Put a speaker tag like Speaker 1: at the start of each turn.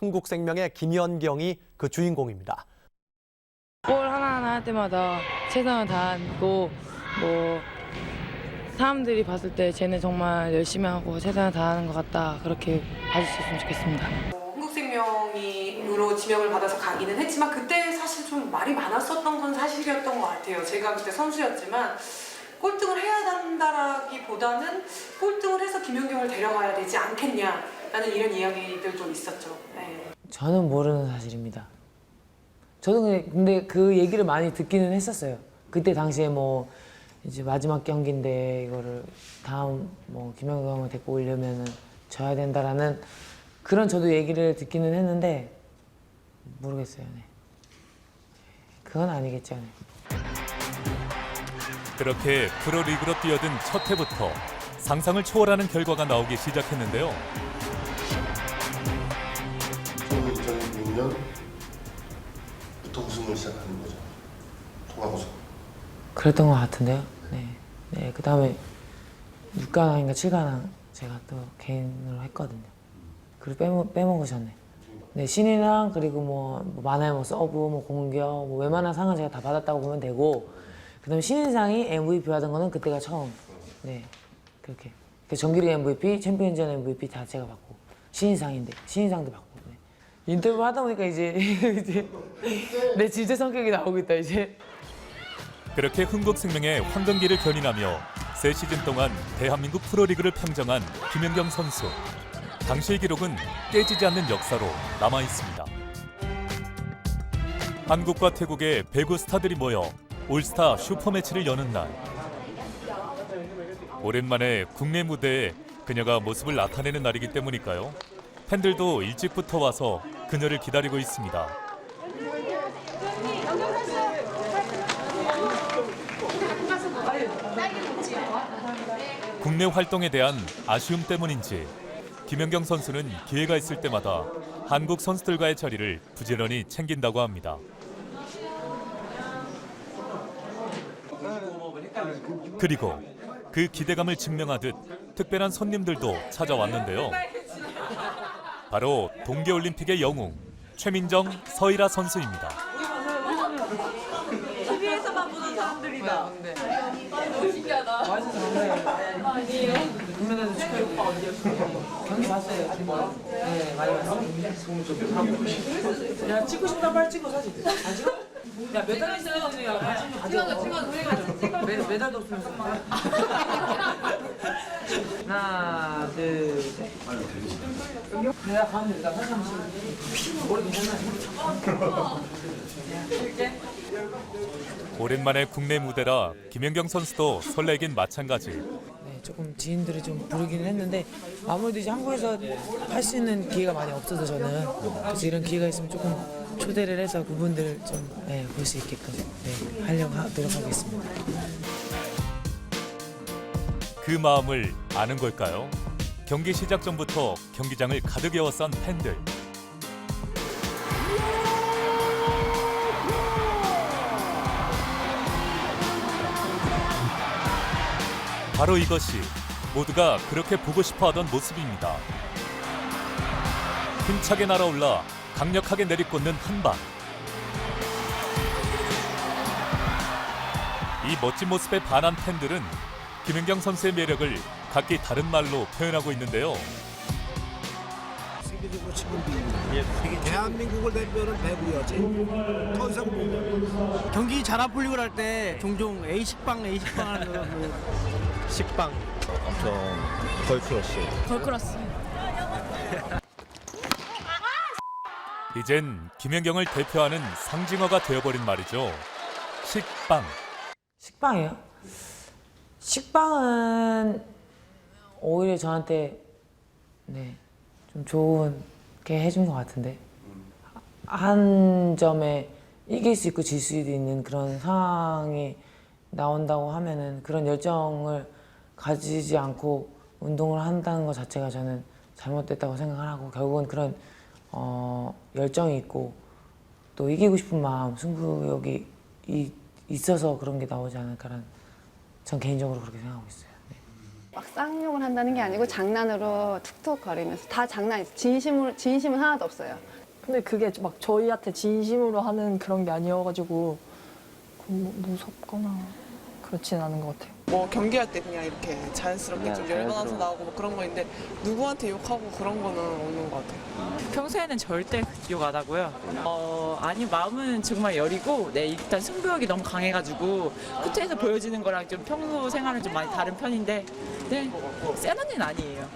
Speaker 1: 흥국생명의 김연경이 그 주인공입니다.
Speaker 2: 골 하나하나 할 때마다 최선을 다하고 뭐 사람들이 봤을 때 쟤는 정말 열심히 하고 최선을 다하는 것 같다 그렇게 봐주셨으면 좋겠습니다.
Speaker 3: 한국생명으로 지명을 받아서 가기는 했지만 그때 사실 좀 말이 많았었던 건 사실이었던 것 같아요. 제가 그때 선수였지만 꼴등을 해야 한다라기보다는 꼴등을 해서 김연경을 데려가야 되지 않겠냐 라는 이런 이야기들 좀 있었죠. 네.
Speaker 4: 저는 모르는 사실입니다. 저도 근데, 근데 그 얘기를 많이 듣기는 했었어요. 그때 당시에 뭐 이제 마지막 경기인데 이거를 다음 뭐 김영경을 데리고 오려면은 져야 된다라는 그런 저도 얘기를 듣기는 했는데 모르겠어요. 네. 그건 아니겠죠. 네.
Speaker 5: 그렇게 프로리그로 뛰어든 첫 해부터 상상을 초월하는 결과가 나오기 시작했는데요.
Speaker 6: 2006년부터 우승을 시작하는 거죠. 우승.
Speaker 4: 그랬던 것 같은데요. 네. 네. 그 다음에 6강인가 7강 제가 또 개인으로 했거든요. 그리고 빼먹, 빼먹으셨네. 네, 신인왕 그리고 뭐, 뭐 많아야 뭐 서브, 뭐 공격, 뭐 웬만한 상은 제가 다 받았다고 보면 되고 그 다음에 신인상이 MVP 받은 거는 그때가 처음. 네, 그렇게. 그 정규리 MVP, 챔피언전 MVP 다 제가 받고 신인상인데 신인상도 받고. 네. 인터뷰 하다 보니까 이제 이제 내 진짜 성격이 나오고 있다 이제.
Speaker 5: 그렇게 흥국생명의 황금기를 견인하며 세 시즌 동안 대한민국 프로리그를 평정한 김연경 선수. 당시의 기록은 깨지지 않는 역사로 남아 있습니다. 한국과 태국의 배구 스타들이 모여 올스타 슈퍼매치를 여는 날. 오랜만에 국내 무대에 그녀가 모습을 나타내는 날이기 때문일까요? 팬들도 일찍부터 와서 그녀를 기다리고 있습니다. 국내 활동에 대한 아쉬움 때문인지 김연경 선수는 기회가 있을 때마다 한국 선수들과의 자리를 부지런히 챙긴다고 합니다. 그리고 그 기대감을 증명하듯 특별한 손님들도 찾아왔는데요. 바로 동계올림픽의 영웅 최민정 서일아 선수입니다.
Speaker 4: 경기 봤어요. 네, 많이 봤어요. 야, 찍고 싶다 빨리 찍어 사진. 안 찍어? 야, 메달 있어야 되는 야, 가지고. 찍어, 찍어, 메, 메달도 없으면서. 하나, 둘, 셋. 내가 가면 한번 찍어. 머리 괜찮나?
Speaker 5: 오랜만에 국내 무대라 김연경 선수도 설레긴 마찬가지.
Speaker 4: 네, 조금 지인들이 좀 부르기는 했는데 아무래도 이제 한국에서 할 수 있는 기회가 많이 없어서 저는 그래서 이런 기회가 있으면 조금 초대를 해서 그분들을 좀 네, 볼수 있게끔 네, 하려고 하, 노력하겠습니다.
Speaker 5: 그 마음을 아는 걸까요? 경기 시작 전부터 경기장을 가득 에워싼 팬들. 바로 이것이 모두가 그렇게 보고 싶어 하던 모습입니다. 힘차게 날아올라 강력하게 내리꽂는 한 방. 이 멋진 모습에 반한 팬들은 김연경 선수의 매력을 각기 다른 말로 표현하고 있는데요.
Speaker 7: 세계적으로 지금 대한민국을 대표하는 더 이상 뭐
Speaker 8: 경기 잘 안 풀리고 할 때 종종 A 식빵 A 식빵 하는 거 뭐.
Speaker 9: 식빵 엄청 걸크러쉬
Speaker 2: 걸크러스.
Speaker 5: 이젠 김연경을 대표하는 상징어가 되어버린 말이죠. 식빵.
Speaker 4: 식빵이요? 식빵은 오히려 저한테 네, 좀 좋은 게 해준 것 같은데 한 점에 이길 수 있고 질 수도 있는 그런 상황이 나온다고 하면은 그런 열정을 가지지 않고 운동을 한다는 것 자체가 저는 잘못됐다고 생각을 하고 결국은 그런 어, 열정이 있고 또 이기고 싶은 마음, 승부욕이 이- 있어서 그런 게 나오지 않을까라는 전 개인적으로 그렇게 생각하고 있어요. 네.
Speaker 10: 막 쌍욕을 한다는 게 아니고 장난으로 툭툭 거리면서 다 장난 진심으로 진심은 하나도 없어요.
Speaker 11: 근데 그게 막 저희한테 진심으로 하는 그런 게 아니어가지고 뭐 무섭거나 그렇진 않은 것 같아요.
Speaker 12: 뭐 경기할 때 그냥 이렇게 자연스럽게 좀 열받아서 나오고 뭐 그런 거인데 누구한테 욕하고 그런 거는 없는 것 같아요.
Speaker 13: 평소에는 절대 욕 안 하고요. 어, 아니 마음은 정말 여리고, 네 일단 승부욕이 너무 강해가지고 코트에서 보여지는 거랑 좀 평소 생활은 좀 많이 다른 편인데, 네 센 언니는 아니에요.